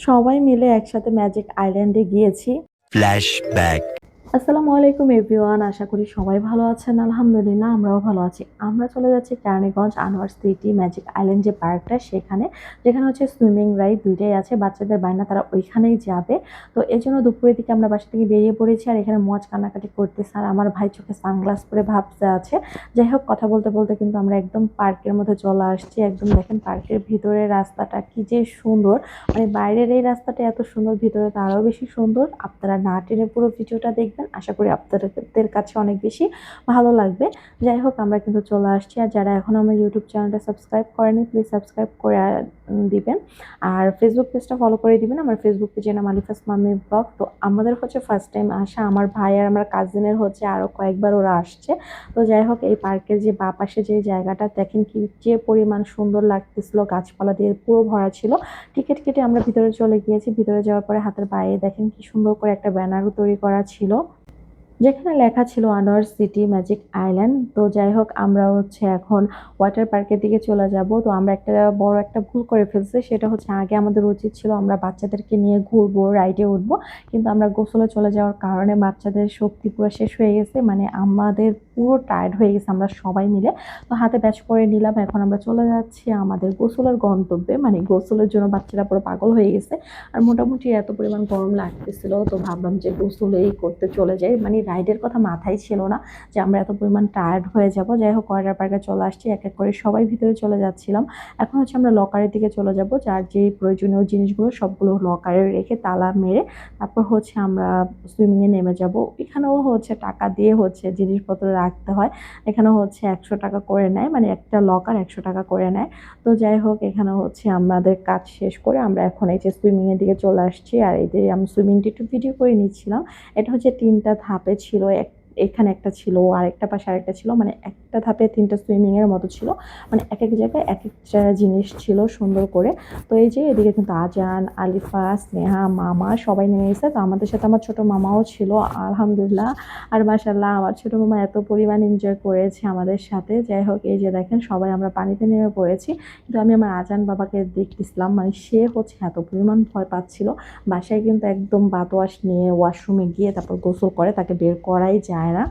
সবাই মিলে একসাথে ম্যাজিক আইল্যান্ডে গিয়েছি Flashback. আসসালামু আলাইকুম, এভরিওয়ান। আশা করি সবাই ভালো আছেন। আলহামদুলিল্লাহ, আমরাও ভালো আছি। আমরা চলে যাচ্ছি Keraniganj Anwar city magic island যে পার্কটা, সেখানে। যেখানে হচ্ছে সুইমিং রাইড দুইটাই আছে, বাচ্চাদের বায়না তারা ওইখানেই যাবে। তো এই জন্য দুপুরের দিকে আমরা বাসা থেকে বেরিয়ে পড়েছি আর এখানে মজ কান্নাকাটি করতে আর আমার ভাই চোখে সানগ্লাস পরে ভাবতে আছে। যাই হোক, কথা বলতে বলতে কিন্তু আমরা একদম পার্কের মধ্যে চলে আসছি। একদম দেখেন পার্কের ভিতরে রাস্তাটা কি যে সুন্দর। মানে বাইরের এই রাস্তাটা এত সুন্দর, ভিতরে তো আরও বেশি সুন্দর। আপনারা না টেনে পুরো ভিডিওটা দেখবেন। আশা করি আপনাদের কাছে অনেক বেশি ভালো লাগবে। যাই হোক, আমরা কিন্তু চলে আসছি। আর যারা এখন আমার ইউটিউব চ্যানেলটা সাবস্ক্রাইব করেনি প্লিজ সাবস্ক্রাইব করে দিবেন। আর ফেসবুক পেজটা ফলো করে দিবেন। আমার ফেসবুক পেজের নাম আলিফাস মামি ব্লগ। তো আমাদের হচ্ছে ফার্স্ট টাইম আসা। আমার ভাই আর আমার কাজিনের হচ্ছে আরও কয়েকবার ওরা আসছে। তো যাই হোক, এই পার্কের যে বা পাশে যে জায়গাটা, দেখেন কি যে পরিমাণ সুন্দর লাগতেছিল। গাছপালা দিয়ে পুরো ভরা ছিল। টিকিট কেটে আমরা ভিতরে চলে গিয়েছি। ভিতরে যাওয়ার পরে হাতের বাইরে দেখেন কি সুন্দর করে একটা ব্যানারও তৈরি করা ছিল। যেখানে লেখা ছিল আনোয়ার সিটি ম্যাজিক আইল্যান্ড। তো যাই হোক, আমরা হচ্ছে এখন ওয়াটার পার্কের দিকে চলে যাব। তো আমরা একটা বড় একটা ভুল করে ফেলছি। সেটা হচ্ছে আগে আমাদের উচিত ছিল আমরা বাচ্চাদেরকে নিয়ে ঘুরবো রাইডে উঠবো। কিন্তু আমরা গোসলে চলে যাওয়ার কারণে বাচ্চাদের শক্তি পুরো শেষ হয়ে গেছে। মানে আমাদের পুরো টায়ার্ড হয়ে গেছে আমরা সবাই মিলে। তো হাতে ব্যাচ করে নিলাম। এখন আমরা চলে যাচ্ছি আমাদের গোসলের গন্তব্যে। মানে গোসলের জন্য বাচ্চারা পুরো পাগল হয়ে গেছে। আর মোটামুটি এত পরিমাণ গরম লাগতেছিল। তো ভাবলাম যে গোসলেই করতে চলে যাই। মানে রাইডের কথা মাথায় ছিল না যে আমরা এত পরিমাণ টায়ার্ড হয়ে যাব। যাই হোক ওয়াটার পার্কে চলে আসছি, এক এক করে সবাই ভিতরে চলে যাচ্ছিলাম। এখন হচ্ছে আমরা লকারের দিকে চলে যাব, যার যে প্রয়োজনীয় জিনিসগুলো সবগুলো লকারে রেখে তালা মেরে তারপর হচ্ছে আমরা সুইমিংয়ে নেমে যাব। এখানেও হচ্ছে টাকা দিয়ে হচ্ছে জিনিসপত্র রাখতে হয়। এখানেও হচ্ছে একশো টাকা করে নেয় মানে একটা লকার একশো টাকা করে নেয়। তো যাই হোক, এখানে হচ্ছে আমাদের কাজ শেষ করে আমরা এখন এই যে সুইমিংয়ের দিকে চলে আসছি। আর এই যে আমি সুইমিংটি একটু ভিডিও করে নিচ্ছিলাম। এটা হচ্ছে তিনটা ধাপে ছিল এক এখানে একটা ছিল আর একটা পাশে আরেকটা ছিল মানে একটা ধাপে তিনটা সুইমিংয়ের মতো ছিল মানে এক এক জায়গায় এক একটা জিনিস ছিল সুন্দর করে। তো এই যে এদিকে কিন্তু আজান, আলিফা, স্নেহা, মামা সবাই নেমে গেছে তো আমাদের সাথে আমার ছোট মামাও ছিল, আলহামদুলিল্লাহ। আর মাসাল্লাহ আমার ছোট মামা এত পরিমাণ এনজয় করেছে আমাদের সাথে। যাই হোক, এই যে দেখেন, সবাই আমরা পানিতে নেমে পড়েছি। কিন্তু আমি আমার আজান বাবাকে দেখতেছিলাম মানে সে হচ্ছে এত পরিমাণ ভয় পাচ্ছিল। বাসায় কিন্তু একদম বাতোয়াশ নিয়ে ওয়াশরুমে গিয়ে তারপর গোসল করে, তাকে বের করাই যায় না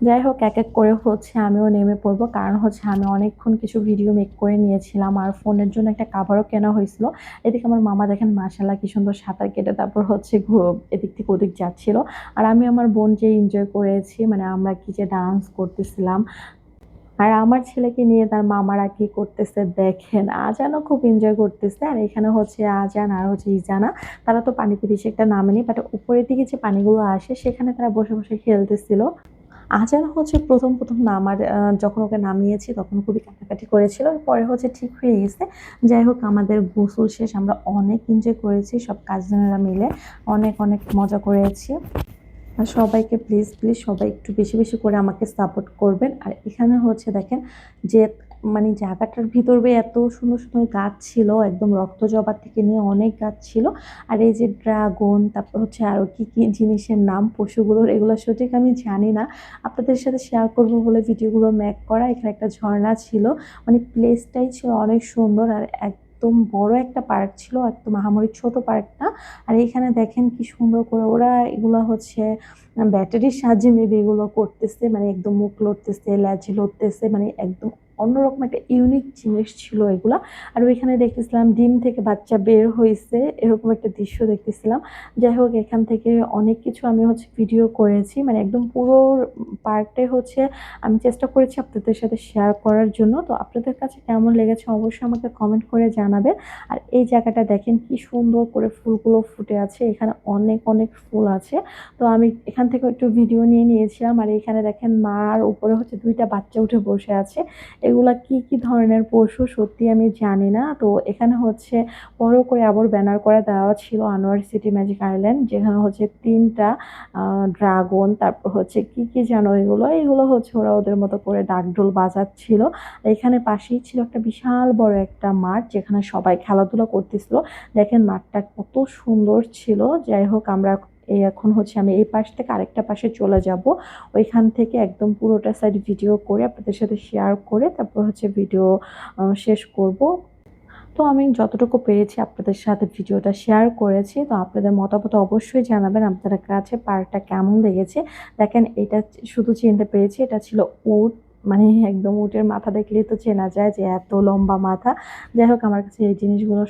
যাই হোক, এক এক করে হচ্ছে আমিও নেমে পড়ব। কারণ হচ্ছে আমি অনেকক্ষণ কিছু ভিডিও মেক করে নিয়েছিলাম আর ফোনের জন্য একটা কাভারও কেনা হয়েছিল। এদিকে আমার মামা দেখেন মাসাল্লাহ কি সুন্দর সাঁতার কেটে তারপর হচ্ছে এদিক থেকে ওদিক যাচ্ছিল। আর আমি আমার বোন যে এনজয় করেছি মানে আমরা কি যে ডান্স করতেছিলাম আর আমার ছেলেকে নিয়ে তার মামারা কি করতেছে দেখেন, আজানও খুব এনজয় করতেছে। আর এখানে হচ্ছে আজান আর হচ্ছে ইজানা, তারা তো পানিতে বেশি একটা নামেনি বাট উপরের দিকে যে পানিগুলো আসে, সেখানে তারা বসে বসে খেলতেছিল। আজান হচ্ছে প্রথম প্রথম নামার যখন ওকে নামিয়েছি তখন খুবই কাটাকাটি করেছিল। পরে হচ্ছে ঠিক হয়ে গেছে। যাই হোক, আমাদের গোসল শেষ, আমরা অনেক এনজয় করেছি, সব কাজিনেরা মিলে অনেক অনেক মজা করেছি। আর সবাইকে প্লিজ প্লিজ সবাই একটু বেশি বেশি করে আমাকে সাপোর্ট করবেন। আর এখানে হচ্ছে দেখেন যে মানে জায়গাটার ভিতরে এত সুন্দর সুন্দর গাছ ছিল, একদম রক্ত জবা থেকে নিয়ে অনেক গাছ ছিল। আর এই যে ড্রাগন তারপর হচ্ছে আরও কী কী জিনিসের নাম, পশুগুলোর, এগুলো সঠিক আমি জানি না। আপনাদের সাথে শেয়ার করব বলে ভিডিওগুলো ম্যাক করা। এখানে একটা ঝর্ণা ছিল। মানে প্লেসটাই ছিল অনেক সুন্দর। আর একদম বড় একটা পার্ক ছিল, একদম আহামরি ছোট পার্ক না আর এখানে দেখেন কি সুন্দর করে ওরা এগুলো হচ্ছে ব্যাটারির সাহায্যে মেবি এগুলো করতেছে মানে একদম মুখ লড়তেছে ল্যাচ লড়তেছে মানে একদম অন্যরকম একটা ইউনিক জিনিস ছিল এগুলা। আর ওইখানে দেখতেছিলাম ডিম থেকে বাচ্চা বের হয়েছে এরকম একটা দৃশ্য দেখতেছিলাম। যাই হোক, এখান থেকে অনেক কিছু আমি হচ্ছে ভিডিও করেছি মানে একদম পুরো পার্কটাই হচ্ছে আমি চেষ্টা করেছি আপনাদের সাথে শেয়ার করার জন্য। তো আপনাদের কাছে কেমন লেগেছে অবশ্যই আমাকে কমেন্ট করে জানাবেন। আর এই জায়গাটা দেখেন কি সুন্দর করে ফুলগুলো ফুটে আছে, এখানে অনেক অনেক ফুল আছে। তো আমি এখান থেকে একটু ভিডিও নিয়ে নিয়েছিলাম, আর এখানে দেখেন মার উপরে হচ্ছে দুইটা বাচ্চা উঠে বসে আছে। এগুলা কি কি ধরনের পশু সত্যি আমি জানি না। তো এখানে হচ্ছে বড় করে আবার ব্যানার করে দেওয়া ছিল আনোয়ার সিটি ম্যাজিক আইল্যান্ড যেখানে হচ্ছে তিনটা ড্রাগন তারপর হচ্ছে কি কি জানো এগুলো। এগুলো হচ্ছে ওরা ওদের মতো করে ডাকডোল বাজাচ্ছিল। এখানে পাশেই ছিল একটা বিশাল বড় একটা মাঠ, যেখানে সবাই খেলাধুলা করতেছিল। দেখেন মাঠটা কত সুন্দর ছিল। যাই হোক, আমরা এই এখন হচ্ছে আমি এই পাশ থেকে আরেকটা পাশে চলে যাব। ওইখান থেকে একদম পুরোটা সাইড ভিডিও করে আপনাদের সাথে শেয়ার করে তারপর হচ্ছে ভিডিও শেষ করব। তো আমি যতটুকু পেরেছি আপনাদের সাথে ভিডিওটা শেয়ার করেছি। তো আপনাদের মতামত অবশ্যই জানাবেন, আপনাদের কাছে পার্কটা কেমন লেগেছে? দেখেন, এটা শুধু চিনতে পেরেছি, এটা ছিল উট মানে একদম উটের মাথা দেখলেই তো চেনা যায় যে এত লম্বা মাথা। যাই হোক, আমার কাছে এই জিনিসগুলো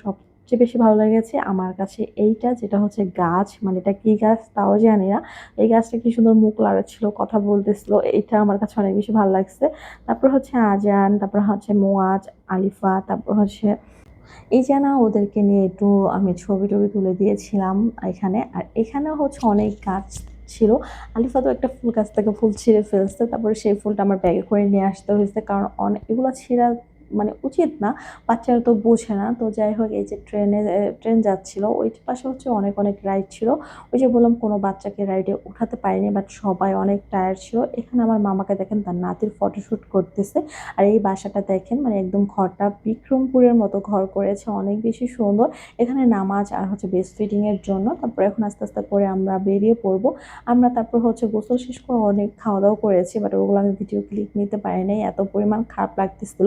সবচেয়ে বেশি ভালো লেগেছে আমার কাছে এইটা, যেটা হচ্ছে গাছ। মানে এটা কি গাছ তাও জানি না। এই গাছটা কি সুন্দর মুখ লাগাচ্ছিল, কথা বলতেছিল এইটা আমার কাছে অনেক বেশি ভালো লাগছে। তারপর হচ্ছে আজান, তারপর হচ্ছে মোয়াজ, আলিফা, তারপর হচ্ছে এই যে না, ওদেরকে নিয়ে একটু আমি ছবি টবি তুলে দিয়েছিলাম এখানে। আর এখানে হচ্ছে অনেক গাছ ছিল। আলিফা তো একটা ফুল গাছ থেকে ফুল ছিঁড়ে ফেলছে। তারপরে সেই ফুলটা আমার ব্যাগে করে নিয়ে আসতে হয়েছে। কারণ অনেক এগুলো ছিঁড়া মানে উচিত না। বাচ্চারা তো বোঝে না। তো যাই হোক, এই যে ট্রেনে ট্রেন যাচ্ছিল, ওই পাশে হচ্ছে অনেক অনেক রাইড ছিল। ওই যে বললাম, কোনো বাচ্চাকে রাইডে উঠাতে পারিনি বাট সবাই অনেক টায়ার্ড ছিল। এখানে আমার মামাকে দেখেন, তার নাতির ফটোশ্যুট করতেছে। আর এই বাসাটা দেখেন মানে একদম ঘরটা বিক্রমপুরের মতো ঘর করেছে, অনেক বেশি সুন্দর। এখানে নামাজ আর হচ্ছে বেস্ট ফিডিংয়ের জন্য। তারপর এখন আস্তে আস্তে করে আমরা বেরিয়ে পড়ব। আমরা তারপর হচ্ছে গোসল শেষ করে অনেক খাওয়া দাওয়া করেছি বাট ওগুলো আমি ভিডিও ক্লিক নিতে পারি এত পরিমাণ খারাপ লাগতেছিল।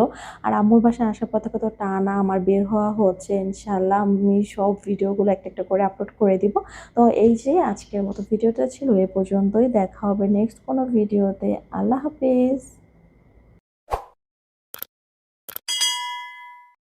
আর আম্মুর বাসায় আসার পর থেকে তো টানা আমার বের হওয়া হচ্ছে ইনশাল্লাহ আমি সব ভিডিওগুলো একটা একটা করে আপলোড করে দিব। তো এই যে আজকের মতো ভিডিওটা ছিল, এ পর্যন্তই, দেখা হবে নেক্সট কোনো ভিডিওতে। আল্লাহ হাফিজ।